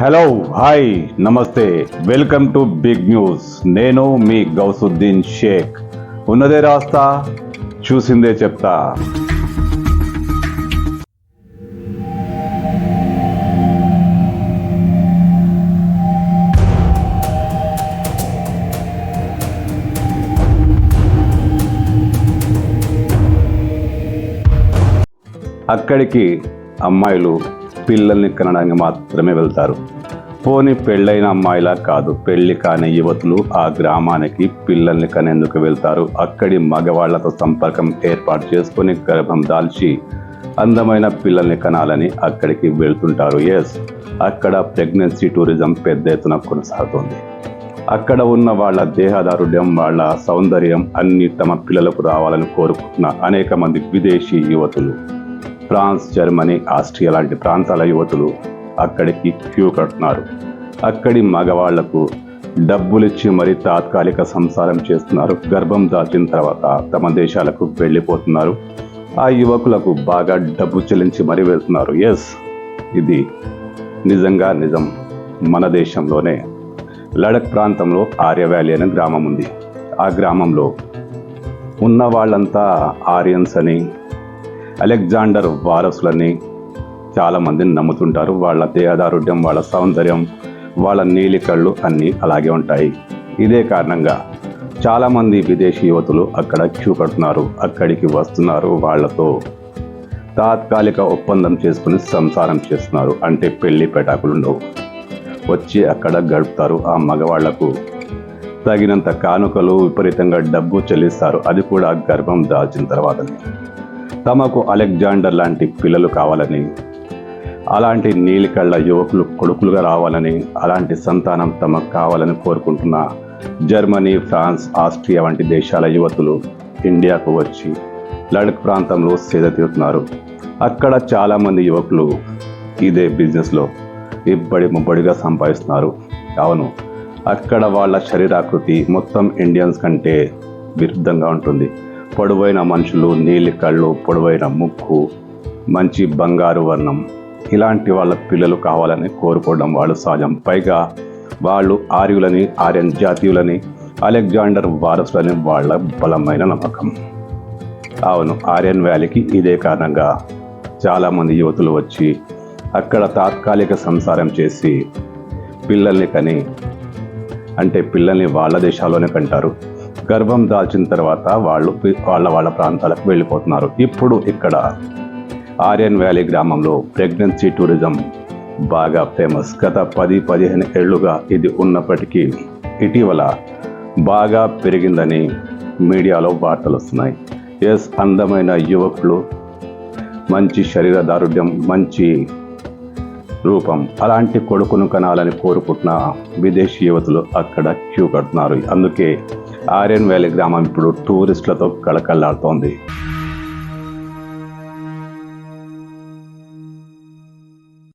Hello hi నమస్తే welcome to big news నేను మీ గౌసుద్దీన్ షేక్. ఉన్నదే రాస్తా చూసిందే చెప్తా. అక్కడికి అమ్మాయిలు పిల్లల్ని కనడానికి మాత్రమే వెళ్తారు. పోని పెళ్ళైన అమ్మాయిలా కాదు పెళ్ళి కాని యువతులు ఆ గ్రామానికి పిల్లల్ని కనేందుకు వెళ్తారు. అక్కడి మగవాళ్ళతో సంపర్కం ఏర్పాటు చేసుకుని గర్భం దాల్చి అందమైన పిల్లల్ని కనాలని అక్కడికి వెళ్తుంటారు. ఎస్ అక్కడ ప్రెగ్నెన్సీ టూరిజం పెద్ద ఎత్తున కొనసాగుతుంది. అక్కడ ఉన్న వాళ్ళ దేహదారుఢ్యం వాళ్ళ సౌందర్యం అన్ని తమ పిల్లలకు రావాలని కోరుకుంటున్న అనేక మంది విదేశీ యువతులు. ఫ్రాన్స్ జర్మనీ ఆస్ట్రియా లాంటి ప్రాంతాల యువతులు అక్కడికి క్యూ కడుతున్నారు. అక్కడి మగవాళ్ళకు డబ్బులిచ్చి మరీ తాత్కాలిక సంసారం చేస్తున్నారు. గర్భం దాచిన తర్వాత తమ దేశాలకు వెళ్ళిపోతున్నారు. ఆ యువకులకు బాగా డబ్బు చెల్లించి మరీ వెళ్తున్నారు. ఎస్ ఇది నిజంగా నిజం. మన దేశంలోనే లడక్ ప్రాంతంలో ఆర్య వ్యాలీ అనే గ్రామం ఉంది. ఆ గ్రామంలో ఉన్న వాళ్ళంతా ఆర్యన్స్ అని అలెగ్జాండర్ వారసులని చాలామందిని నమ్ముతుంటారు. వాళ్ళ దేహదారుఢ్యం వాళ్ళ సౌందర్యం వాళ్ళ నీలి కళ్ళు అన్నీ అలాగే ఉంటాయి. ఇదే కారణంగా చాలామంది విదేశీ యువతులు అక్కడ క్యూ కడుతున్నారు అక్కడికి వస్తున్నారు వాళ్ళతో. తాత్కాలిక ఒప్పందం చేసుకుని సంసారం చేస్తున్నారు. అంటే పెళ్ళి పెటాకులు ఉండవు. వచ్చి అక్కడ గడుపుతారు. ఆ మగవాళ్ళకు తగినంత కానుకలు విపరీతంగా డబ్బు చెల్లిస్తారు. అది కూడా గర్భం దాల్చిన తర్వాతనే. తమకు అలెగ్జాండర్ లాంటి పిల్లలు కావాలని అలాంటి నీలికళ్ళ యువకులు కొడుకులుగా రావాలని అలాంటి సంతానం తమకు కావాలని కోరుకుంటున్న జర్మనీ ఫ్రాన్స్ ఆస్ట్రియా వంటి దేశాల యువతులు ఇండియాకు వచ్చి లడక్ ప్రాంతంలో సేద తీరుతున్నారు. అక్కడ చాలామంది యువకులు ఇదే బిజినెస్లో ఇబ్బడి ముబ్బడిగా సంపాదిస్తున్నారు. అవును అక్కడ వాళ్ళ శరీరాకృతి మొత్తం ఇండియన్స్ కంటే విరుద్ధంగా ఉంటుంది. పొడవైన మనుషులు నీలి కళ్ళు పొడవైన ముక్కు మంచి బంగారు వర్ణం. ఇలాంటి వాళ్ళ పిల్లలు కావాలని కోరుకోవడం వాళ్ళు సహజం. పైగా వాళ్ళు ఆర్యులని ఆర్యన్ జాతీయులని అలెగ్జాండర్ వారసులని వాళ్ళ బలమైన నమ్మకం. అవును ఆర్యన్ వ్యాలీకి ఇదే కారణంగా చాలామంది యువతులు వచ్చి అక్కడ తాత్కాలిక సంసారం చేసి పిల్లల్ని కని అంటే పిల్లల్ని వాళ్ళ దేశాల్లోనే కంటారు. గర్భం దాల్చిన తర్వాత వాళ్ళు వాళ్ళ వాళ్ళ ప్రాంతాలకు వెళ్ళిపోతున్నారు. ఇప్పుడు ఇక్కడ ఆర్యన్ వ్యాలీ గ్రామంలో ప్రెగ్నెన్సీ టూరిజం బాగా ఫేమస్. గత పది పదిహేను ఏళ్ళుగా ఇది ఉన్నప్పటికీ ఇటీవల బాగా పెరిగిందని మీడియాలో వార్తలు వస్తున్నాయి. ఎస్ అందమైన యువకులు మంచి శరీర దారుఢ్యం మంచి రూపం. అలాంటి కొడుకును కనాలని కోరుకుంటున్న విదేశీ యువతులు అక్కడ క్యూ కడుతున్నారు. అందుకే ఆర్యన్ వ్యాలీ గ్రామం ఇప్పుడు టూరిస్టులతో కళకళలాడుతోంది.